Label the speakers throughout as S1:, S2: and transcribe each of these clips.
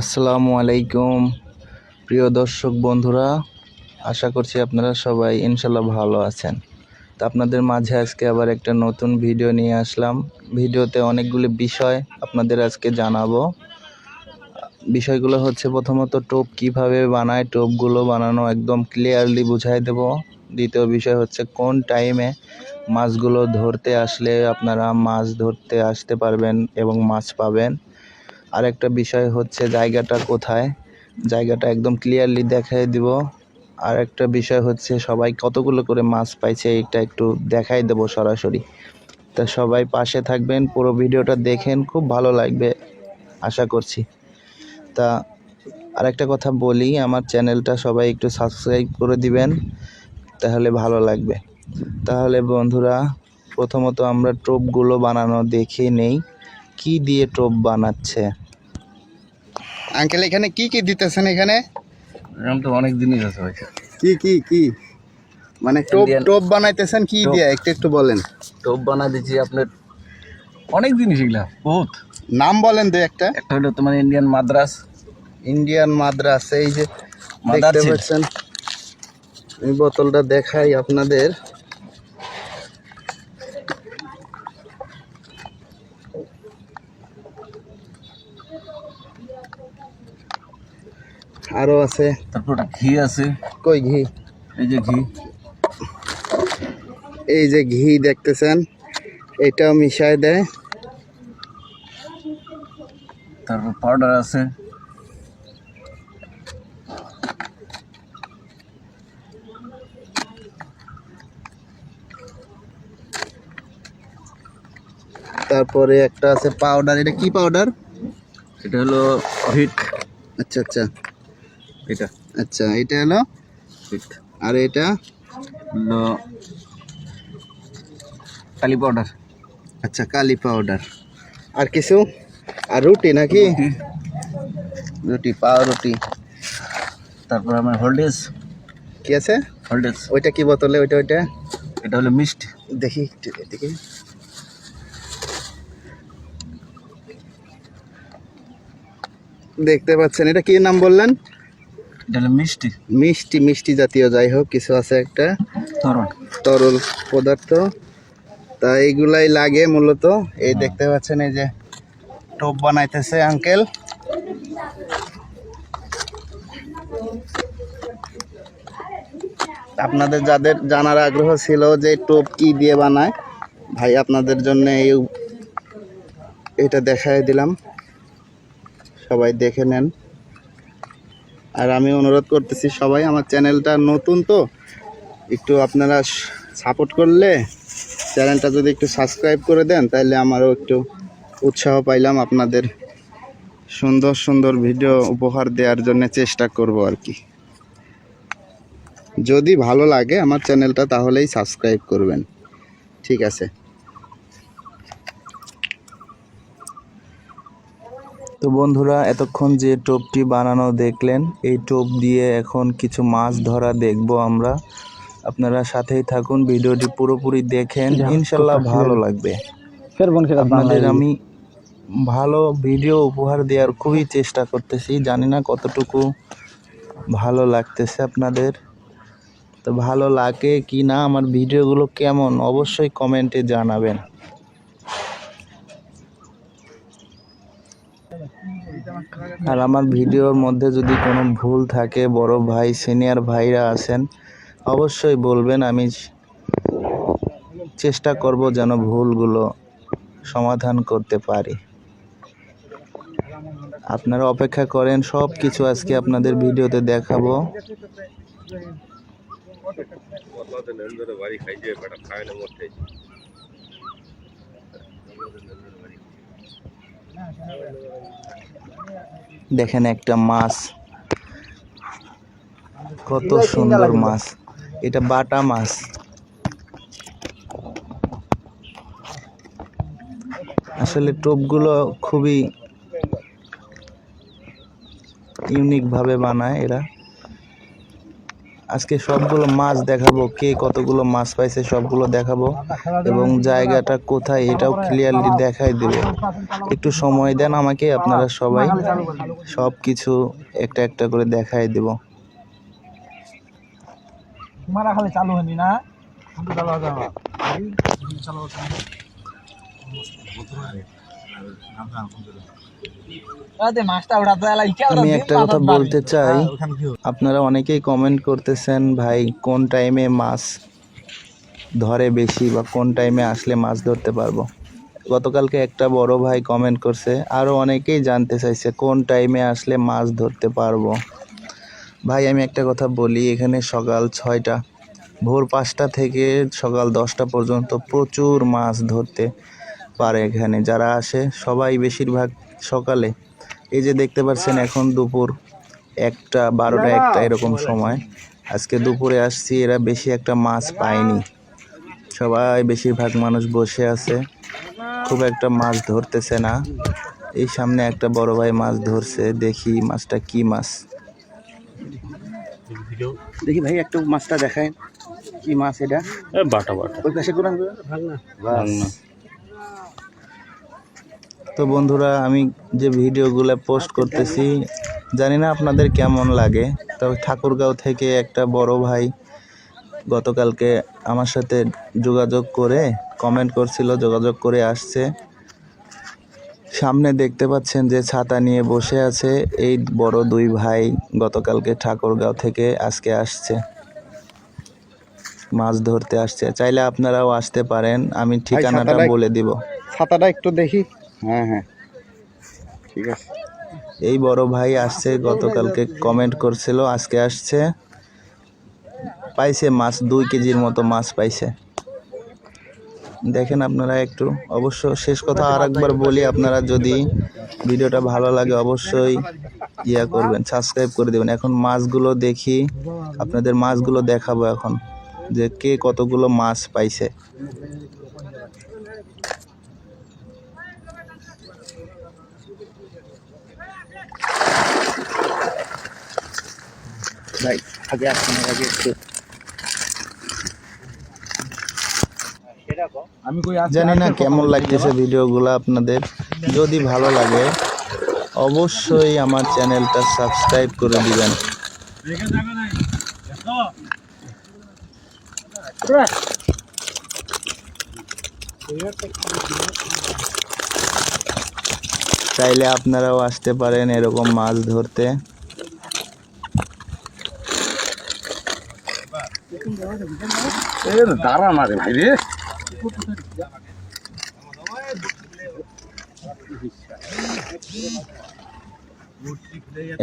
S1: আসসালামু আলাইকুম, প্রিয় দর্শক বন্ধুরা। আশা করছি আপনারা সবাই ইনশাল্লাহ ভালো আছেন। তো আপনাদের মাঝে আজকে আবার একটা নতুন ভিডিও নিয়ে আসলাম। ভিডিওতে অনেকগুলি বিষয় আপনাদের আজকে জানাব। বিষয়গুলো হচ্ছে প্রথমত টোপ কীভাবে বানায়, টোপগুলো বানানো একদম ক্লিয়ারলি বুঝাই দেব। দ্বিতীয় বিষয় হচ্ছে কোন টাইমে মাছগুলো ধরতে আসলে আপনারা মাছ ধরতে আসতে পারবেন এবং মাছ পাবেন। আরেকটা বিষয় হচ্ছে জায়গাটা কোথায়? জায়গাটা একদম ক্লিয়ারলি দেখাই দিব। আর একটা বিষয় হচ্ছে সবাই কতগুলো করে মাছ পাইছে এটা একটু দেখাই দেব সরাসরি। তা সবাই পাশে থাকবেন, পুরো ভিডিওটা দেখেন, খুব ভালো লাগবে, আশা করছি। তা আরেকটা কথা বলি, আমার চ্যানেলটা সবাই একটু সাবস্ক্রাইব করে দিবেন। তাহলে ভালো লাগবে। তাহলে বন্ধুরা প্রথমত আমরা টোপগুলো বানানো দেখে নেই। কি দিয়ে টোপ বানাচ্ছে?
S2: আঙ্কেল এখানে কি কি দিতেছেন এখানে?
S1: এরকম তো অনেক জিনিস আছে ভাই।
S2: কি কি কি? মানে টোপ টোপ বানাইতেছেন কি। দিয়ে? একটু একটু বলেন।
S1: টোপ বানা দিচ্ছি আপনার অনেক জিনিস এগুলা বহুত।
S2: নাম বলেন দু একটা।
S1: একটা হলো তোমার ইন্ডিয়ান মাদ্রাস
S2: ইন্ডিয়ান মাদ্রাস এই যে দেখতে পাচ্ছেন। এই বোতলটা দেখাই আপনাদের। আরও আছে।
S1: তারপর ঘি আছে।
S2: কই ঘি?
S1: এই যে ঘি।
S2: এই যে ঘি দেখতেছেন এটাও মিশায় দেয়।
S1: তারপর পাউডার আছে।
S2: তারপরে একটা আছে পাউডার এটা কি পাউডার
S1: এটা হলো হিট
S2: আচ্ছা আচ্ছা।
S1: এটা।
S2: আচ্ছা এটা হলো
S1: হিট
S2: আর এটা?
S1: হলো কালি পাউডার
S2: আচ্ছা কালি পাউডার আর কিছু? আর রুটি নাকি? রুটি। পাও রুটি।
S1: তারপর আমার হোল্ডেজ
S2: কি আছে?
S1: হোল্ডেজ
S2: ওইটা কি বোতলে? ওইটা ওইটা?
S1: এটা হলো মিষ্টি।
S2: দেখি একটু এদিকে। দেখতে পাচ্ছেন। এটা কি নাম বললেন?
S1: মিষ্টি।
S2: মিষ্টি মিষ্টি জাতীয় যাই হোক কিছু আছে একটা।
S1: তরল।
S2: তরল পদার্থ। তা এইগুলাই লাগে মূলত। এই দেখতে পাচ্ছেন এই যে টোপ বানাইতেছে আঙ্কেল। আপনাদের যাদের জানার আগ্রহ ছিল যে টোপ কি দিয়ে বানায় ভাই আপনাদের জন্য এই এটা দেখাই দিলাম। সবাই দেখে নেন। আর আমি অনুরোধ করতেছি সবাই, আমার চ্যানেলটা নতুন তো, একটু আপনারা সাপোর্ট করলে চ্যানেলটা যদি একটু সাবস্ক্রাইব করে দেন, তাহলে আমারও একটু উৎসাহ পাইলাম আপনাদের সুন্দর সুন্দর ভিডিও উপহার দেওয়ার জন্য চেষ্টা করব আর কি। যদি ভালো লাগে আমার চ্যানেলটা, তাহলেই সাবস্ক্রাইব করবেন। ঠিক আছে।
S1: তো বন্ধুরা এতক্ষণ যে টোপটি বানানো দেখলেন এই টোপ দিয়ে এখন কিছু মাছ ধরা দেখব আমরা। আপনারা সাথেই থাকুন ভিডিওটি পুরোপুরি দেখেন। ইনশাল্লাহ ভালো লাগবে। আপনাদের আমি ভালো ভিডিও উপহার দেওয়ার খুবই চেষ্টা করতেছি। জানি না কতটুকু ভালো লাগতেছে আপনাদের। তো ভালো লাগে কি না আমার ভিডিওগুলো কেমন অবশ্যই কমেন্টে জানাবেন। আর আমার ভিডিওর মধ্যে যদি কোনো ভুল থাকে, বড় ভাই, সিনিয়র ভাইরা আছেন, অবশ্যই বলবেন। আমি চেষ্টা করব যেন ভুলগুলো সমাধান করতে পারি। আপনারা অপেক্ষা করেন সব কিছু আজকে আপনাদের ভিডিওতে দেখাবো। দেখেন একটা মাছ। কত সুন্দর মাছ। এটা বাটা মাছ। আসলে টোপগুলো খুবই ইউনিক ভাবে বানায় এরা। আজকে সবগুলো মাছ দেখাবো কে কতগুলো মাছ পাইছে সবগুলো দেখাবো এবং জায়গাটা কোথায় এটাও ক্লিয়ারলি দেখাই দেব। একটু সময় দেন আমাকে আপনারা সবাই সব কিছু একটা একটা করে দেখাই দেব।
S3: তোমার খালি চালু হয়নি না? চালু
S1: আমি একটা কথা বলতে চাই। আপনারা অনেকেই কমেন্ট করতেছেন ভাই কোন টাইমে মাছ ধরে বেশি বা কোন টাইমে আসলে মাছ ধরতে পারব? গতকালকে একটা বড় ভাই কমেন্ট করছে আরও অনেকেই জানতে চাইছে কোন টাইমে আসলে মাছ ধরতে পারব? ভাই আমি একটা কথা বলি এখানে সকাল ছয়টা ভোর পাঁচটা থেকে সকাল দশটা পর্যন্ত প্রচুর মাছ ধরতে পারে এখানে। যারা আসে সবাই বেশিরভাগ সকালে। এই যে দেখতে পাচ্ছেন এখন দুপুর একটা বারোটা একটা এরকম সময়। আজকে দুপুরে আসছি এরা বেশি একটা মাছ পায়নি। সবাই বেশিরভাগ মানুষ বসে আছে। খুব একটা মাছ ধরতেছে না। এই সামনে একটা বড় ভাই মাছ ধরছে দেখি মাছটা কি মাছ। দেখি ভাই একটু মাছটা দেখায় কি মাছ এটা?
S3: বাটা বাটা।
S1: ওই পাশে কোরআন তো বন্ধুরা আমি যে ভিডিওগুলো পোস্ট করতেছি জানি না আপনাদের কেমন লাগে তবে ঠাকুরগাঁও থেকে একটা বড় ভাই গতকালকে আমার সাথে যোগাযোগ করে কমেন্ট করছিল যোগাযোগ করে আসছে। সামনে দেখতে পাচ্ছেন যে ছাতা নিয়ে বসে আছে এই বড় দুই ভাই গতকালকে ঠাকুরগাঁও থেকে আজকে আসছে। মাছ ধরতে আসছে। চাইলে আপনারাও আসতে পারেন আমি ঠিকানাটা বলে দিব।
S2: ছাতাটা একটু দেখি। হ্যাঁ হ্যাঁ। ঠিক আছে।
S1: এই বড় ভাই আসছে গতকালকে কমেন্ট করছিল আজকে আসছে। পাইছে মাছ দুই কেজির মতো মাছ পাইছে। দেখেন আপনারা একটু অবশ্য শেষ কথা আর একবার বলি আপনারা যদি ভিডিওটা ভালো লাগে অবশ্যই ইয়া করবেন সাবস্ক্রাইব করে দেবেন। এখন মাছগুলো দেখি আপনাদের মাছগুলো দেখাবো এখন যে কে কতগুলো মাছ পাইছে।
S2: ভাই আগে আগে একটু
S3: আমি কই আছি
S1: জানি না কেমন লাগতেছে ভিডিওগুলো আপনাদের। যদি ভালো লাগে অবশ্যই আমার চ্যানেলটা সাবস্ক্রাইব করে দিবেন। চাইলে আপনারাও আসতে পারেন এরকম মাছ ধরতে।
S2: দাঁড়া না রে ভাই রে।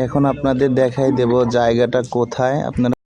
S1: এখন আপনাদের দেখাই দেব জায়গাটা কোথায়। আপনারা